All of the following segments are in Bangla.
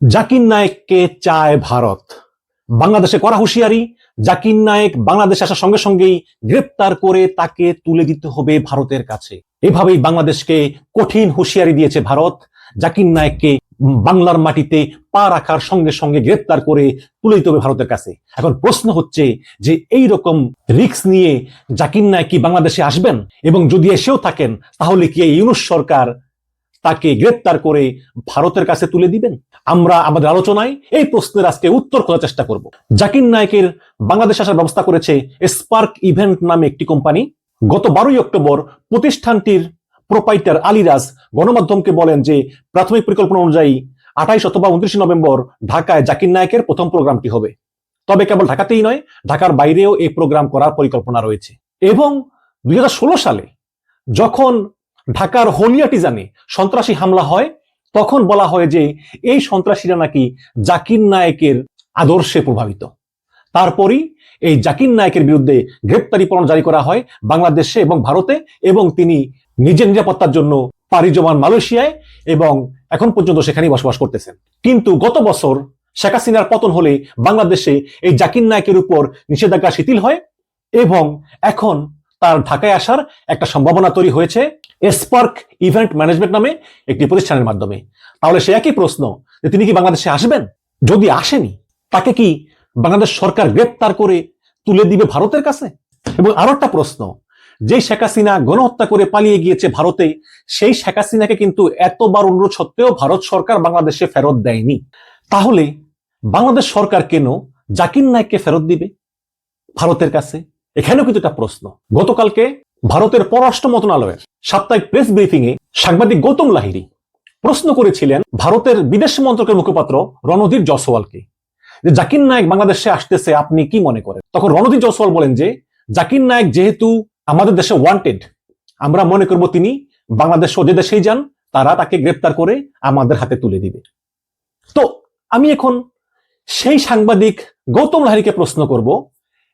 জাকির নায়েককে চায় ভারত? বাংলাদেশে করা হুঁশিয়ারি, জাকির নায়েক বাংলাদেশে আসার সঙ্গে সঙ্গেই গ্রেপ্তার করে তাকে তুলে দিতে হবে ভারতের কাছে। এভাবেই বাংলাদেশকে কঠিন হুঁশিয়ারি দিয়েছে ভারত। জাকির নায়েককে বাংলার মাটিতে পা রাখার সঙ্গে সঙ্গে গ্রেপ্তার করে তুলে দিতে হবে ভারতের কাছে। এখন প্রশ্ন হচ্ছে যে এই রকম রিক্স নিয়ে জাকির নায়ক কি বাংলাদেশে আসবেন? এবং যদি এসেও থাকেন, তাহলে কি এই ইউনুস সরকার তাকে গ্রেপ্তার করে ভারতের কাছে তুলে দিবেন। আমরা আমাদের আলোচনায় এই প্রশ্নের আজকে উত্তর খোঁজার চেষ্টা করব। জাকির নায়কের বাংলাদেশ আসার ব্যবস্থা করেছে স্পার্ক ইভেন্ট নামে একটি কোম্পানি। গত বারোই অক্টোবর প্রতিষ্ঠানটির প্রোপাইটার আলিরাজ গণমাধ্যমকে বলেন যে, প্রাথমিক পরিকল্পনা অনুযায়ী আঠাইশ অথবা উনত্রিশে নভেম্বর ঢাকায় জাকির নায়কের প্রথম প্রোগ্রামটি হবে। তবে কেবল ঢাকাতেই নয়, ঢাকার বাইরেও এই প্রোগ্রাম করার পরিকল্পনা রয়েছে। এবং দু হাজার ষোলো সালে যখন ঢাকার হলিয়াটিজানে সন্ত্রাসী হামলা হয়, তখন বলা হয় যে এই সন্ত্রাসীরা নাকি জাকির নায়কের আদর্শে প্রভাবিত। তারপরই এই জাকির নায়কের বিরুদ্ধে গ্রেপ্তারি পরোয়ানা জারি করা হয় বাংলাদেশে এবং ভারতে এবং তিনি নিজের নিরাপত্তার জন্য পাড়ি জমান মালয়েশিয়ায় এবং এখন পর্যন্ত সেখানেই বসবাস করতেছেন। কিন্তু গত বছর শেখ হাসিনার পতন হলে বাংলাদেশে এই জাকির নায়কের উপর নিষেধাজ্ঞা শিথিল হয় এবং এখন তার ঢাকায় আসার একটা সম্ভাবনা তৈরি হয়েছে স্পার্ক ইভেন্ট ম্যানেজমেন্ট নামে একটি প্রতিষ্ঠানের মাধ্যমে। তাহলে সে একই প্রশ্ন যে তিনি কি বাংলাদেশে আসবেন? যদি আসেনি, তাকে কি বাংলাদেশ সরকার গ্রেপ্তার করে তুলে দিবে ভারতের কাছে? এবং আরও একটা প্রশ্ন যে শেখ হাসিনা গণহত্যা করে পালিয়ে গিয়েছে ভারতে, সেই শেখ হাসিনাকে কিন্তু এতবার অনুরোধ সত্ত্বেও ভারত সরকার বাংলাদেশে ফেরত দেয়নি। তাহলে বাংলাদেশ সরকার কেন জাকির নায়ককে ফেরত দিবে ভারতের কাছে? এখানেও কিন্তু একটা প্রশ্ন। গতকালকে ভারতের পররাষ্ট্র মন্ত্রণালয়ের সাপ্তাহিক প্রেস ব্রিফিং এ সাংবাদিক গৌতম লাহিড়ী প্রশ্ন করেছিলেন ভারতের বিদেশ মন্ত্রকের মুখপাত্র রণধীর জয়সওয়ালকে যে জাকির নায়ক বাংলাদেশে আসতেছে, আপনি কি মনে করেন? তখন রণধীর জয়সওয়াল বলেন যে, জাকির নায়ক যেহেতু আমাদের দেশে ওয়ান্টেড আমরা মনে করব তিনি বাংলাদেশ যে দেশেই যান, তারা তাকে গ্রেপ্তার করে আমাদের হাতে তুলে দিবে। তো আমি এখন সেই সাংবাদিক গৌতম লাহিরিকে প্রশ্ন করব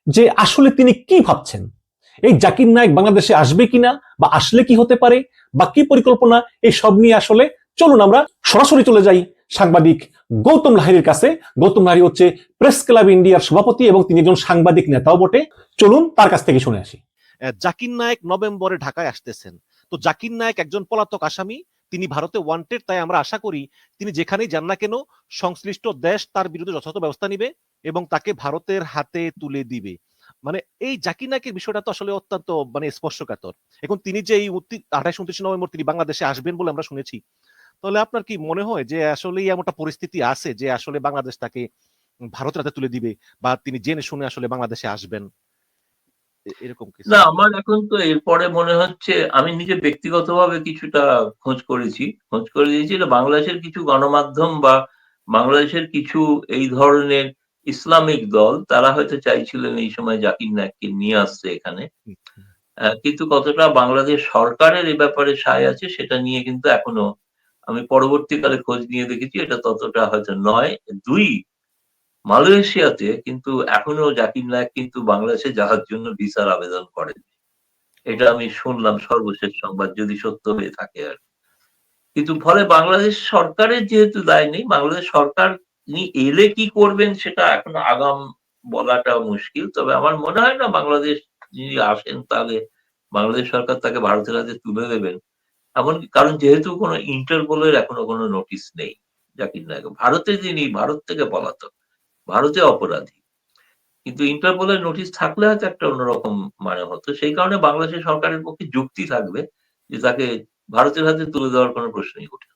যে আসলে তিনি কি ভাবছেন? এই জাকির নায়ক বাংলাদেশে আসবে কিনা বা আসলে কি হতে পারে বা কি পরিকল্পনা এই সব নিয়ে আসলে চলুন আমরা সরাসরি চলে যাই সাংবাদিক গৌতম লাহিড়ির কাছে। গৌতম লাহিড়ি হচ্ছে প্রেস ক্লাব ইন্ডিয়ার সভাপতি এবং তিনি একজন সাংবাদিক নেতাও বটে। চলুন তার কাছ থেকে শুনে আসি। জাকির নায়েক নভেম্বরে ঢাকায় আসতেছেন। তো জাকির নায়েক একজন পলাতক আসামি, তিনি ভারতে ওয়ান্টেড তাই আমরা আশা করি তিনি যেখানেই যান না কেন, সংশ্লিষ্ট দেশ তার বিরুদ্ধে যথাযথ ব্যবস্থা নিবে। এবং তাকে ভারতের হাতে তুলে দিবে। মানে এই জাকির নায়কের বিষয়টা তো আসলে অত্যন্ত মানে স্পর্শকাতর। এখন তিনি যে এই আঠাশ, উনত্রিশ নভেম্বর তিনি বাংলাদেশে আসবেন বলে আমরা শুনেছি। তাহলে আপনার কি মনে হয় যে আসলে এমনটা পরিস্থিতি আছে যে আসলে বাংলাদেশ তাকে ভারতের হাতে তুলে দিবে বা তিনি জেনে শুনে আসলে বাংলাদেশে আসবেন? এরকম না, আমার এখন তো এরপরে মনে হচ্ছে, আমি নিজে ব্যক্তিগতভাবে কিছুটা খোঁজ করেছি। খোঁজ করে দিয়েছি বাংলাদেশের কিছু গণমাধ্যম বা বাংলাদেশের কিছু এই ধরনের ইসলামিক দল, তারা হয়তো চাইছিলেন এই সময় জাকির নায়ককে নিয়ে আসছে এখানে। কিন্তু কতটা বাংলাদেশ সরকারের এ ব্যাপারে সায় আছে সেটা নিয়ে কিন্তু এখনও আমি পরবর্তীকালে খোঁজ নিয়ে দেখেছি, এটা ততটা হয়তো নয়। দুই, মালয়েশিয়াতে কিন্তু এখনও জাকির নায়ক কিন্তু বাংলাদেশে যাওয়ার জন্য ভিসার আবেদন করেন। এটা আমি শুনলাম সর্বশেষ সংবাদ, যদি সত্য হয়ে থাকে আর। কিন্তু ফলে বাংলাদেশ সরকারের যেহেতু দায় নেই, বাংলাদেশ সরকার তিনি এলে কি করবেন সেটা এখন আগাম বলাটা মুশকিল, তবে আমার মনে হয় না বাংলাদেশ যিনি আসেন তাহলে বাংলাদেশ সরকার তাকে ভারতের হাতে তুলে দেবেন। এমন কারণ যেহেতু কোনো ইন্টারপোলের এখনও কোনো নোটিশ নেই, জাকির নায়ক। ভারতে যিনি, ভারত থেকে পলাতক, ভারতে অপরাধী। কিন্তু ইন্টারপোলের নোটিশ থাকলে হয়তো একটা অন্যরকম মানে হতো। সেই কারণে বাংলাদেশের সরকারের পক্ষে যুক্তি থাকবে যে তাকে ভারতের হাতে তুলে দেওয়ার কোনো প্রশ্নই ওঠে।